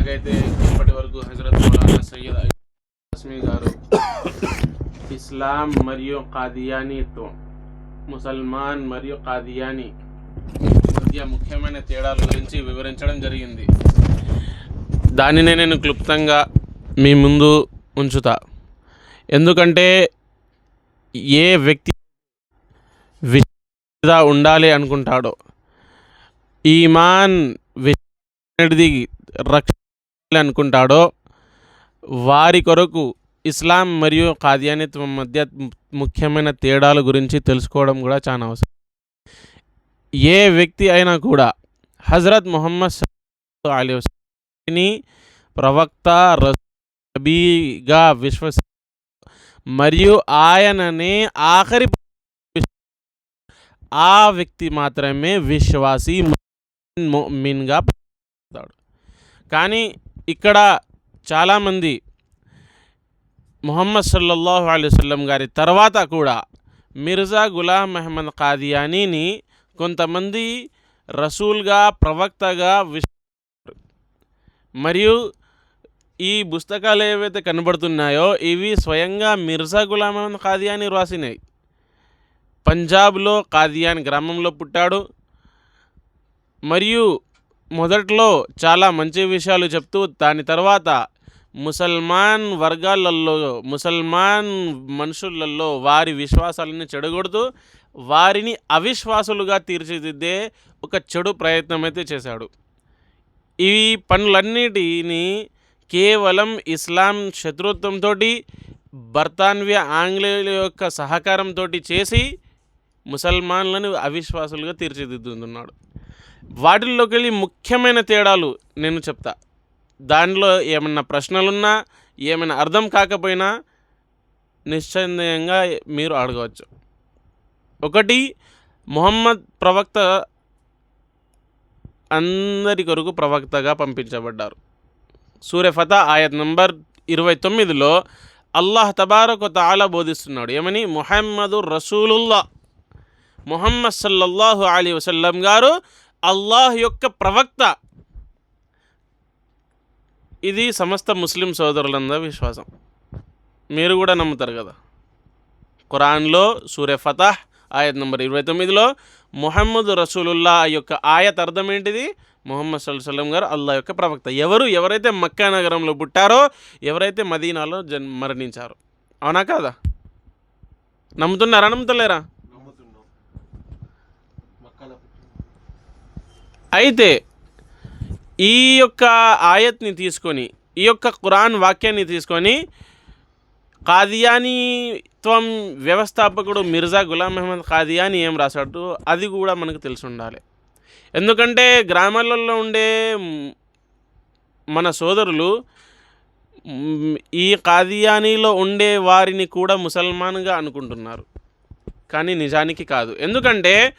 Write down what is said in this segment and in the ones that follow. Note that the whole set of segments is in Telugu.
ఎలాగైతే ఇప్పటి వరకు హజరత్ మౌలానా సయ్యద్ అస్మి గారు ఇస్లాం మరియు కాదియానీత్వం ముసల్మాన్ మరియు కాదియాని మధ్య ముఖ్యమైన తేడాల గురించి వివరించడం జరిగింది. దానినే నేను క్లుప్తంగా మీ ముందు ఉంచుతా. ఎందుకంటే ఏ వ్యక్తి విష ఉండాలి అనుకుంటాడో ఈమాన్ విషది రక్ష అనుకుంటాడో వారి కొరకు ఇస్లాం మరియు కాద్యానిత్వం మధ్య ముఖ్యమైన తేడాల గురించి తెలుసుకోవడం కూడా చాలా అవసరం. ఏ వ్యక్తి అయినా కూడా హజరత్ ముహమ్మద్ సల్లల్లాహు ప్రవక్త రబీగా విశ్వస మరియు ఆయననే ఆఖరి ఆ వ్యక్తి మాత్రమే విశ్వాసి మిన్గా కానీ ఇక్కడ చాలామంది మొహమ్మద్ సల్లల్లాహు అలైహి వసల్లం గారి తర్వాత కూడా మిర్జా గులాం మహమ్మద్ కాదియానీని కొంతమంది రసూల్గా ప్రవక్తగా విశ్ మరియు ఈ పుస్తకాలు ఏవైతే కనబడుతున్నాయో ఇవి స్వయంగా మిర్జా గులాం అహ్మద్ కాదియాని రాసినాయి. పంజాబ్లో కాదియాన్ గ్రామంలో పుట్టాడు. మరియు మొదట్లో చాలా మంచి విషయాలు చెప్తూ దాని తర్వాత ముసల్మాన్ వర్గాలలో ముసల్మాన్ మనుషులలో వారి విశ్వాసాలని చెడగొడుతూ వారిని అవిశ్వాసులుగా తీర్చిదిద్దే ఒక చెడు ప్రయత్నం అయితే చేశాడు. ఈ పనులన్నిటిని కేవలం ఇస్లాం శత్రుత్వంతో బర్తాన్వ్య ఆంగ్లేయుల యొక్క సహకారంతో చేసి ముసల్మాన్లను అవిశ్వాసులుగా తీర్చిదిద్దుతున్నాడు. వాటిల్లోకి వెళ్ళి ముఖ్యమైన తేడాలు నేను చెప్తా. దానిలో ఏమన్నా ప్రశ్నలున్నా ఏమైనా అర్థం కాకపోయినా నిశ్చయంగా మీరు అడగవచ్చు. ఒకటి మొహమ్మద్ ప్రవక్త అందరి కొరకు ప్రవక్తగా పంపించబడ్డారు. సూర్య ఫతా ఆయత్ నంబర్ ఇరవై తొమ్మిదిలో అల్లాహ్ తబారక్ తాలా బోధిస్తున్నాడు. ఏమని? మొహమ్మదు రసూలుల్లా మొహమ్మద్ సల్లల్లాహు అలీ వసల్లం గారు అల్లాహ్ యొక్క ప్రవక్త. ఇది సమస్త ముస్లిం సోదరులందరి విశ్వాసం. మీరు కూడా నమ్ముతారు కదా. ఖురాన్లో సూర్య ఫతాహ్ ఆయత్ నంబర్ ఇరవై తొమ్మిదిలో ముహమ్మద్ రసూలుల్లా యొక్క ఆయత్ అర్థం ఏంటిది? ముహమ్మద్ సల్లం గారు అల్లా యొక్క ప్రవక్త. ఎవరు ఎవరైతే మక్కా నగరంలో పుట్టారో ఎవరైతే మదీనాలో జన్ మరణించారో. అవునా కాదా? నమ్ముతున్నారా నమ్ముతలేరా? అయితే ఈ యొక్క ఆయత్ని తీసుకొని ఈ యొక్క ఖురాన్ వాక్యాన్ని తీసుకొని కాదియానీత్వం వ్యవస్థాపకుడు మిర్జా గులాం అహ్మద్ కాదియాని ఏం రాశాడు? అది కూడా మనకు తెలిసి ఉండాలి ఎందుకంటే గ్రామాలలో ఉండే మన సోదరులు ఈ కాదియానీలో ఉండే వారిని కూడా ముసల్మాన్గా అనుకుంటున్నారు. కానీ నిజానికి కాదు. ఎందుకంటే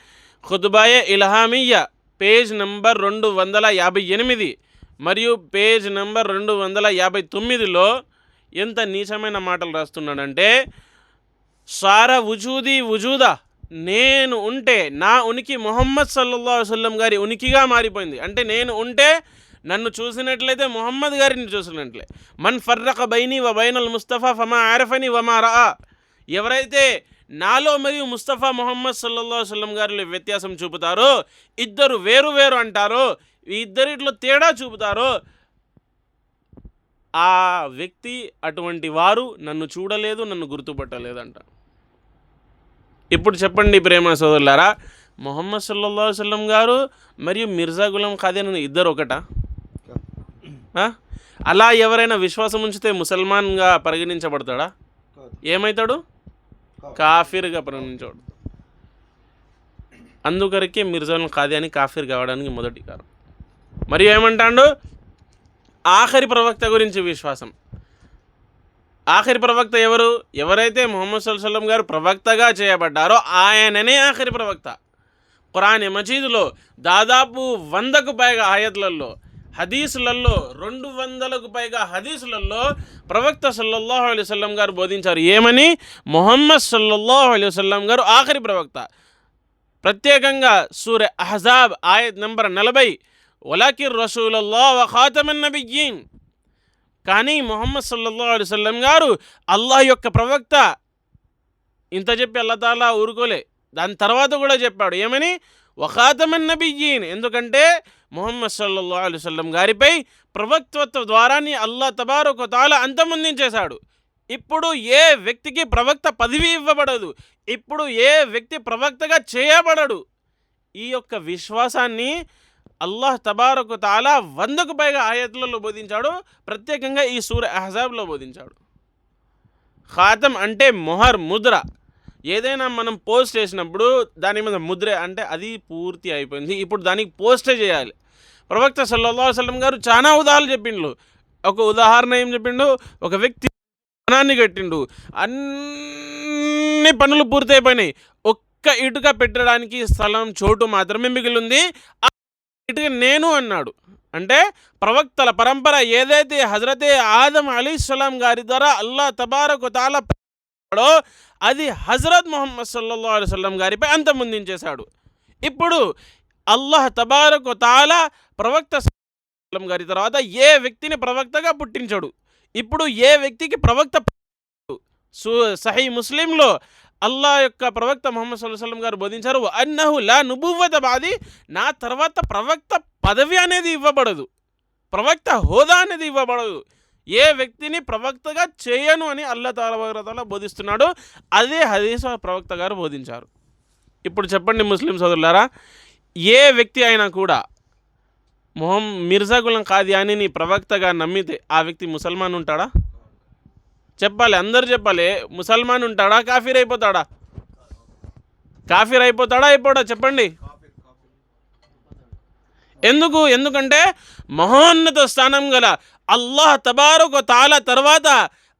ఖుద్బాయ ఇల్హామియ్య పేజ్ నంబర్ రెండు వందల యాభై ఎనిమిది మరియు పేజ్ నంబర్ రెండు వందల యాభై తొమ్మిదిలో ఎంత నీచమైన మాటలు రాస్తున్నాడంటే సారా వుజూది వుజూదా నేను ఉంటే నా ఉనికి మొహమ్మద్ సల్లల్లా వసల్లం గారి ఉనికిగా మారిపోయింది. అంటే నేను ఉంటే నన్ను చూసినట్లయితే మొహమ్మద్ గారిని చూసినట్లే. మన్ ఫర్రక బైని వ బైనల్ ముస్తఫా ఫమా ఆరఫని వమా రా ఎవరైతే నాలో మరియు ముస్తఫా మొహమ్మద్ సల్లల్లా వసల్లం గారిలో వ్యత్యాసం చూపుతారో ఇద్దరు వేరు వేరు అంటారో ఇద్దరిట్లో తేడా చూపుతారో ఆ వ్యక్తి అటువంటి వారు నన్ను చూడలేదు నన్ను గుర్తుపట్టలేదంట. ఇప్పుడు చెప్పండి ప్రేమ సోదరులారా మొహమ్మద్ సల్లల్లా వసల్లం గారు మరియు మిర్జా గులం ఖాదీన్ ఇద్దరు ఒకట? అలా ఎవరైనా విశ్వాసం ఉంచితే ముసల్మాన్గా పరిగణించబడతాడా? ఏమవుతాడు కాఫీర్గా పరిగణించబడతాడు అందుకరికే మిర్జాన్ ఖాదీ కాఫీర్ కావడానికి మొదటి కారణం. మరియు ఏమంటాడు? ఆఖరి ప్రవక్త గురించి విశ్వాసం. ఆఖరి ప్రవక్త ఎవరు? ఎవరైతే ముహమ్మద్ సల్లం గారు ప్రవక్తగా చేయబడ్డారో ఆయననే ఆఖరి ప్రవక్త. ఖురాన్ మజీదులో దాదాపు వందకు పైగా ఆయత్లలో హదీసులలో రెండు వందలకు పైగా హదీసులలో ప్రవక్త సల్లల్లాహు అలైహి వసల్లం గారు బోధించారు. ఏమని? మొహమ్మద్ సల్లల్లాహు అలైహి వసల్లం గారు ఆఖరి ప్రవక్త. ప్రత్యేకంగా సూర్య అహజాబ్ ఆయత్ నెంబర్ నలభై. వలాకిర్ రసూలల్లా వఖాతమన్ నబియ్యీన్. కానీ మొహమ్మద్ సల్లల్లా అలైవల్లం గారు అల్లాహ్ యొక్క ప్రవక్త. ఇంత చెప్పి అల్లా తాలా ఊరుకోలే. దాని తర్వాత కూడా చెప్పాడు. ఏమని? వఖాతమన్ నబియ్యీన్ ఎందుకంటే మొహమ్మద్ సల్లల్లా అలైవల్లం గారిపై ప్రవక్తత్వ ద్వారాని అల్లా తబారొక తాల అంతమొందించేశాడు. ఇప్పుడు ఏ వ్యక్తికి ప్రవక్త పదవి ఇవ్వబడదు ఇప్పుడు ఏ వ్యక్తి ప్రవక్తగా చేయబడడు ఈ యొక్క విశ్వాసాన్ని అల్లాహ్ తబారకు తాలా వందకు పైగా ఆయతులలో బోధించాడు ప్రత్యేకంగా ఈ సూర్య అహజాబ్లో బోధించాడు. ఖాతం అంటే మొహర్ ముద్ర. ఏదైనా మనం పోస్ట్ చేసినప్పుడు దాని మీద ముద్ర అంటే అది పూర్తి అయిపోయింది. ఇప్పుడు దానికి పోస్టే చేయాలి. ప్రవక్త సల్లల్లాహు వసలం గారు చాలా ఉదాహరణ చెప్పిండు ఒక ఉదాహరణ ఏం చెప్పిండు? ఒక వ్యక్తి ధనాన్ని కట్టిండు. అన్ని పనులు పూర్తయిపోయినాయి. ఒక్క ఇటుక పెట్టడానికి స్థలం చోటు మాత్రమే మిగిలింది. ఆ ఇటుక నేను అన్నాడు. అంటే ప్రవక్తల పరంపర ఏదైతే హజరతే ఆదం అలీస్లాం గారి ద్వారా అల్లా తబారకు తాలా చేశాడో అది హజరత్ మొహమ్మద్ సల్లల్లా అలైహి వసల్లం గారిపై అంతమొందించేశాడు. ఇప్పుడు అల్లాహ్ తబారకు తాలా ప్రవక్త సల్లం గారి తర్వాత ఏ వ్యక్తిని ప్రవక్తగా పుట్టించాడు? ఇప్పుడు ఏ వ్యక్తికి ప్రవక్త సు సహీ ముస్లింలో అల్లా యొక్క ప్రవక్త మొహమ్మద్ సల్లం గారు బోధించారు అన్నహు లా నుబువ్వత బాది నా తర్వాత ప్రవక్త పదవి అనేది ఇవ్వబడదు. ప్రవక్త హోదా అనేది ఇవ్వబడదు. ఏ వ్యక్తిని ప్రవక్తగా చేయను అని అల్లా తాలా బోధిస్తున్నాడు అదే హదీస ప్రవక్త గారు బోధించారు. ఇప్పుడు చెప్పండి ముస్లిం సోదరులారా ఏ వ్యక్తి అయినా కూడా మొహం మిర్జా గులం కాదియాని ప్రవక్తగా నమ్మితే ఆ వ్యక్తి ముసల్మాన్ ఉంటాడా? చెప్పాలి అందరు చెప్పాలి ముసల్మాన్ ఉంటాడా కాఫీర్ అయిపోతాడా కాఫీర్ అయిపోతాడా అయిపోడా చెప్పండి. ఎందుకు? ఎందుకంటే మహోన్నత స్థానం గల అల్లాహ్ తబారుకు తాల తర్వాత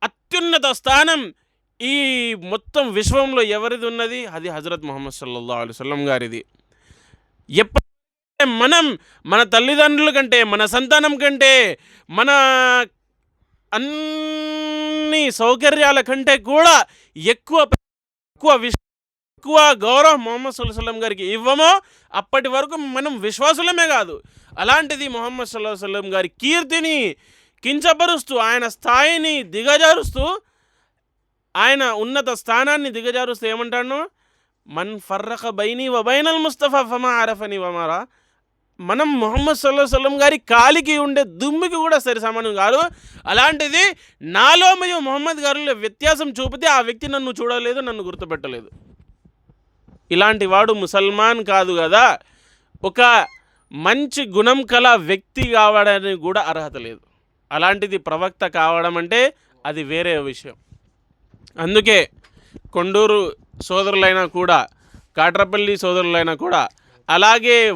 అత్యున్నత స్థానం ఈ మొత్తం విశ్వంలో ఎవరిది ఉన్నది? అది హజరత్ ముహమ్మద్ సల్లల్లా అలైహి గారిది. ఎప్పుడైతే మనం మన తల్లిదండ్రుల కంటే మన సంతానం కంటే మన అన్ని సౌకర్యాల కంటే కూడా ఎక్కువ ఎక్కువ విష ఎక్కువ గౌరవం మొహమ్మద్ సల్లాహం గారికి ఇవ్వమో అప్పటి వరకు మనం విశ్వాసులమే కాదు. అలాంటిది మొహమ్మద్ సుల్లా సల్లం గారి కీర్తిని కించపరుస్తూ ఆయన స్థాయిని దిగజారుస్తూ ఆయన ఉన్నత స్థానాన్ని దిగజారుస్తూ ఏమంటాను మన్ ఫర్రఖ బైని వబైనల్ ముస్తఫా ఫమా అరఫని వమారా మనం మొహమ్మద్ సల్లా సల్లం గారి కాలికి ఉండే దుమ్మికి కూడా సరి సమానం కాదు. అలాంటిది నాలో మరియు మొహమ్మద్ గారిలో వ్యత్యాసం చూపితే ఆ వ్యక్తి నన్ను చూడలేదు నన్ను గుర్తుపెట్టలేదు. ఇలాంటి వాడు ముసల్మాన్ కాదు కదా. ఒక మంచి గుణం కల వ్యక్తి కావడానికి కూడా అర్హత లేదు. అలాంటిది ప్రవక్త కావడం అంటే అది వేరే విషయం. అందుకే కొండూరు సోదరులైనా కూడా కాట్రపల్లి సోదరులైనా కూడా అలాగే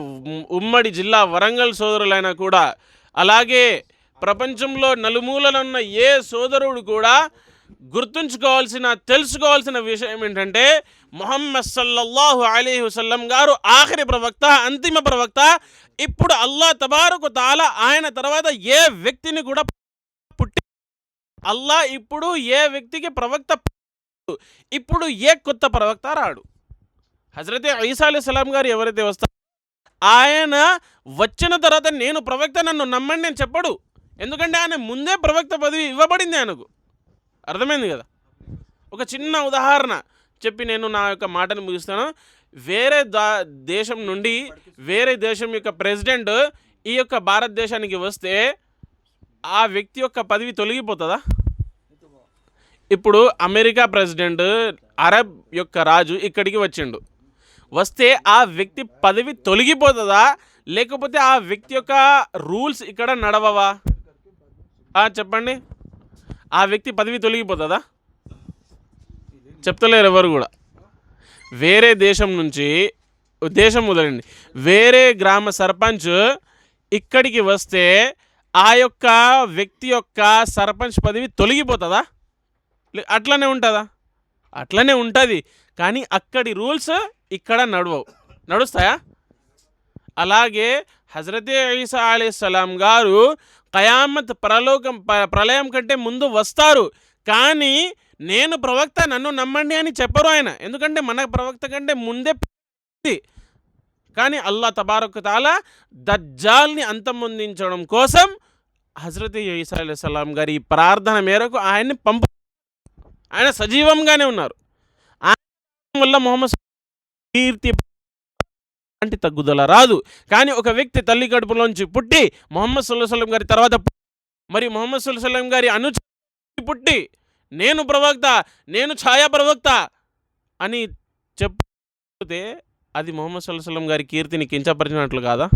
ఉమ్మడి జిల్లా వరంగల్ సోదరులైనా కూడా అలాగే ప్రపంచంలో నలుమూలనున్న ఏ సోదరుడు కూడా గుర్తుంచుకోవాల్సిన తెలుసుకోవాల్సిన విషయం ఏంటంటే మొహమ్మద్ సల్లల్లాహు అలీ వసల్లం గారు ఆఖరి ప్రవక్త అంతిమ ప్రవక్త. ఇప్పుడు అల్లా తబారుకు తాల ఆయన తర్వాత ఏ వ్యక్తిని కూడా పుట్టి అల్లా ఇప్పుడు ఏ వ్యక్తికి ప్రవక్త ఇప్పుడు ఏ కొత్త ప్రవక్త రాడు? హజరతే ఈసా అలీ సలాం గారు ఎవరైతే వస్తారు ఆయన వచ్చిన తర్వాత నేను ప్రవక్త నన్ను నమ్మండి అని చెప్పడు. ఎందుకంటే ఆయన ముందే ప్రవక్త పదవి ఇవ్వబడింది ఆయనకు. అర్థమైంది కదా? ఒక చిన్న ఉదాహరణ చెప్పి నేను నా యొక్క మాటను ముగిస్తాను. వేరే దా దేశం నుండి వేరే దేశం యొక్క ప్రెసిడెంట్ ఈ యొక్క భారతదేశానికి వస్తే ఆ వ్యక్తి యొక్క పదవి తొలగిపోతుందా? ఇప్పుడు అమెరికా ప్రెసిడెంట్ అరబ్ యొక్క రాజు ఇక్కడికి వచ్చిండు. వస్తే ఆ వ్యక్తి పదవి తొలగిపోతుందా? లేకపోతే ఆ వ్యక్తి యొక్క రూల్స్ ఇక్కడ నడవవా? చెప్పండి. ఆ వ్యక్తి పదవి తొలగిపోతుందా? చెప్తలేరు ఎవరు కూడా. వేరే దేశం నుంచి దేశం వదలండి వేరే గ్రామ సర్పంచ్ ఇక్కడికి వస్తే ఆ యొక్క వ్యక్తి యొక్క సర్పంచ్ పదవి తొలగిపోతుందా? అట్లనే ఉంటుందా? అట్లనే ఉంటుంది. కానీ అక్కడి రూల్స్ ఇక్కడ నడవవు. నడుస్తాయా? అలాగే హజరతే ఈసా అలీస్లాం గారు కయామత్ ప్రలోకం ప- ప్రళయం కంటే ముందు వస్తారు. కానీ నేను ప్రవక్త నన్ను నమ్మండి అని చెప్పరు ఆయన. ఎందుకంటే మన ప్రవక్త కంటే ముందే కానీ అల్లా తబారక్ తాలా దజ్జాల్ని అంతమొందించడం కోసం హజరత్ ఈసా అలైహిస్సలాం గారి ఈ ప్రార్థన మేరకు ఆయన్ని పంపు ఆయన సజీవంగానే ఉన్నారు. ఆయన వల్ల మొహమ్మద్ కీర్తి ఎలాంటి తగ్గుదల రాదు. కానీ ఒక వ్యక్తి తల్లి కడుపులోంచి పుట్టి మొహమ్మద్ సుల్లాహం గారి తర్వాత మరి మొహమ్మద్ సుల్లాహం గారి అను పుట్టి నేను ప్రవక్త నేను ఛాయా ప్రవక్త అని చెప్తే అది మొహమ్మద్ సుల్లాహం గారి కీర్తిని కించపరిచినట్లు కాదా?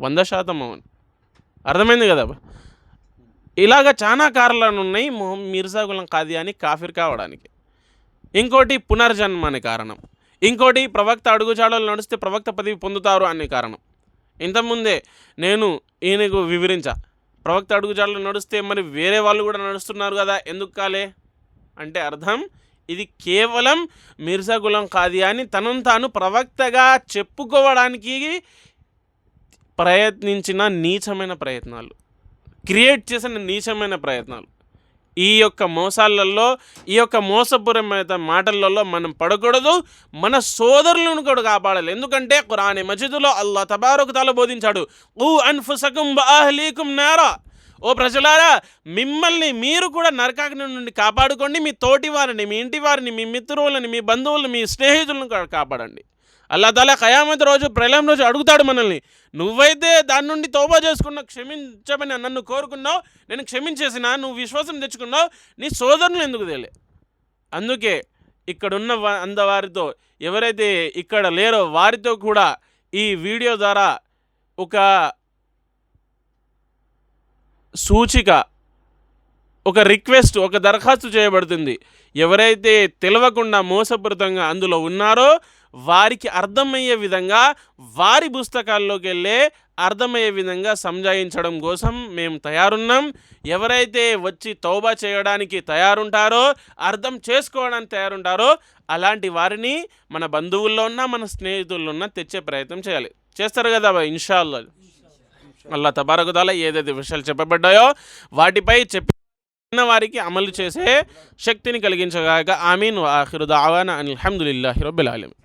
వంద శాతం అవును. అర్థమైంది కదా? ఇలాగ చాలా కారణాలు ఉన్నాయి మొహం మిర్జా గులం కాదియాని కాఫిర్ కావడానికి. ఇంకోటి పునర్జన్మ అనే కారణం. ఇంకోటి ప్రవక్త అడుగుజాడలు నడిస్తే ప్రవక్త పదవి పొందుతారు అనే కారణం. ఇంతకుముందే నేను ఈయనకు వివరించా. ప్రవక్త అడుగుజాడలు నడిస్తే మరి వేరే వాళ్ళు కూడా నడుస్తున్నారు కదా ఎందుకు కాలే? అంటే అర్థం ఇది కేవలం మిర్జా గులం కాదియాని తనను తాను ప్రవక్తగా చెప్పుకోవడానికి ప్రయత్నించిన నీచమైన ప్రయత్నాలు. క్రియేట్ చేసిన నీచమైన ప్రయత్నాలు. ఈ యొక్క మోసాలలో ఈ యొక్క మోసపూరమైన మాటలలో మనం పడకూడదు మన సోదరులను కూడా కాపాడాలి. ఎందుకంటే కురాని మజిదులో అల్లా తబారక్ తల బోధించాడు ఊ అన్ఫుసకుం బాహ్లీకుం నారా. ఓ ప్రజలారా మిమ్మల్ని మీరు కూడా నరకాగ్ని నుండి కాపాడుకోండి మీ తోటి వారిని మీ ఇంటి వారిని మీ మిత్రులని మీ బంధువులను మీ స్నేహితులను కూడా కాపాడండి. అల్లా తాలా ఖయామత్ రోజు ప్రళయం రోజు అడుగుతాడు మనల్ని. నువ్వైతే దాని నుండి తోబా చేసుకున్న క్షమించమని నన్ను కోరుకున్నావు నేను క్షమించేసిన నువ్వు విశ్వాసం తెచ్చుకున్నావు నీ సోదరులు ఎందుకు తెలియ అందుకే ఇక్కడున్న అందవారితో ఎవరైతే ఇక్కడ లేరో వారితో కూడా ఈ వీడియో ద్వారా ఒక సూచిక ఒక రిక్వెస్ట్ ఒక దరఖాస్తు చేయబడుతుంది. ఎవరైతే తెలియకుండా మోసపూరితంగా అందులో ఉన్నారో వారికి అర్థమయ్యే విధంగా వారి పుస్తకాల్లోకి వెళ్ళే అర్థమయ్యే విధంగా సంజాయించడం కోసం మేము తయారున్నాం. ఎవరైతే వచ్చి తౌబా చేయడానికి తయారుంటారో అర్థం చేసుకోవడానికి తయారుంటారో అలాంటి వారిని మన బంధువుల్లో ఉన్న మన స్నేహితుల్లో ఉన్న తెచ్చే ప్రయత్నం చేయాలి. చేస్తారు కదా ఇన్షాల్లో. అల్లా తబారకుదాల ఏదైతే విషయాలు చెప్పబడ్డాయో వాటిపై చెప్పిన వారికి అమలు చేసే శక్తిని కలిగించగాక. ఆమీన్. ఆఖిరు దావాన అల్హమ్దుల్లాహి రబ్బిల్ ఆలమీన్.